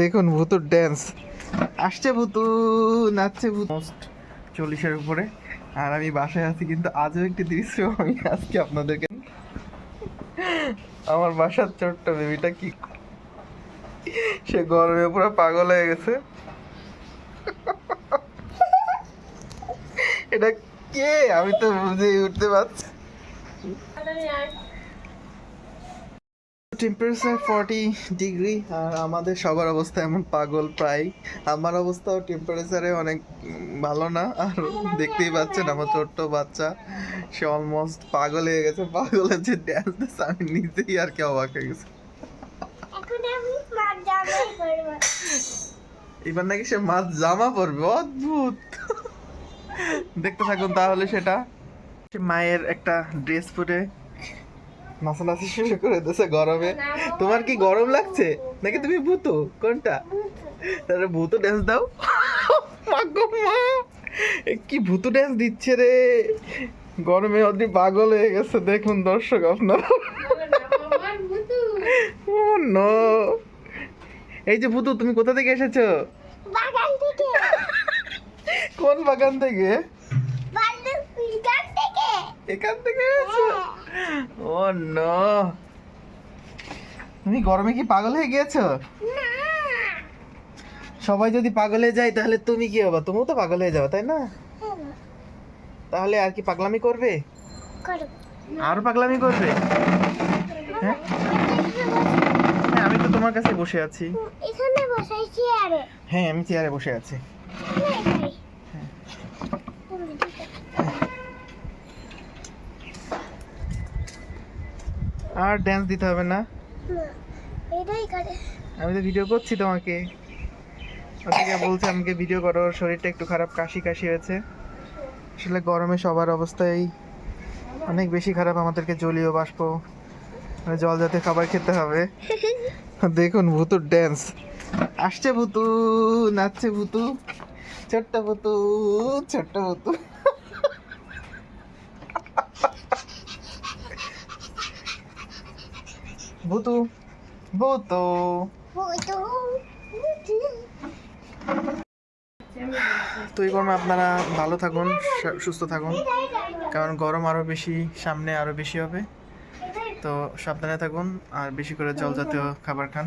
দেখুন ভূতুর ড্যান্স আসছে ভূতু, নাচছে ভূত। চল্লিশের উপরে। আর আমি বাসায় আছি, কিন্তু আজও একটি দৃশ্য আমি আজকে আপনাদেরকে আমার বাসার ছোট্ট বেবিটা কি সে গরমে পুরো পাগল হয়ে গেছে। এটা কে? আমি তো বুঝে উঠতে পারছি টেম্পারেচার ফর্টি ডিগ্রি আর আমাদের সবার অবস্থা এমন পাগল প্রায়। আমার অবস্থাও টেম্পারেচারে অনেক ভালো না, আর দেখতেই পাচ্ছেন আমার ছোট্ট বাচ্চা, সে অলমোস্ট পাগল হয়ে গেছে পাগলের যে ড্যান্স আমি নিজেই আর কি অবাক হয়ে গেছে। এবার নাকি সে মাছ জামা পরবে, অদ্ভুত। দেখতে থাকুন তাহলে সেটা। মায়ের একটা ড্রেস পরে নাচানাচি শুরু করে দিয়েছে গরমে। তোমার কি গরম লাগছে? নাকি তুমি ভূতো? কোনটা? তাহলে ভূতো ড্যান্স দাও। মা এ কি ভূতো ড্যান্স দিচ্ছে রে? গরমে অতি পাগল হয়ে গেছে দেখুন দর্শক আপনারা। নো। এই যে ভূতু তুমি কোথা থেকে এসেছ? বাগান থেকে। কোন বাগান থেকে? থেকে। এখান থেকে এসেছ? ও নো তুমি গরমে কি পাগল হয়ে গিয়েছো? সবাই যদি পাগল হয়ে যায় তাহলে তুমি কি হবে? তুমিও তো পাগল হয়ে যাবে তাই না? তাহলে আর কি পাগলামি করবে? করো। আর পাগলামি করবে? হ্যাঁ। হ্যাঁ, আমি তো তোমার কাছে বসে আছি। এখানে বসাইছি আরে। হ্যাঁ আমি চেয়ারে বসে আছি। আর ড্যান্স দিতে হবে না। এটাই করে আমি তো ভিডিও করছি তোমাকে। ওদিকে বলছে আমাকে ভিডিও করো শরীরটা একটু খারাপ কাশি কাশি হয়েছে। আসলে গরমে সবার অবস্থাই অনেক বেশি খারাপ আমাদেরকে জলীয় বাষ্প মানে জল জাতীয় খাবার খেতে হবে। দেখুন ভূতুর ড্যান্স আসছে ভুতু নাচছে ভুতু ছোট্ট ভুতু ছোট্ট ভূতু। ভূতু ভূতু। Butu. তো এই গরমে আপনারা ভালো থাকুন সুস্থ থাকুন কারণ গরম আরও বেশি সামনে আরও বেশি হবে। তো সাবধানে থাকুন আর বেশি করে জল জাতীয় খাবার খান।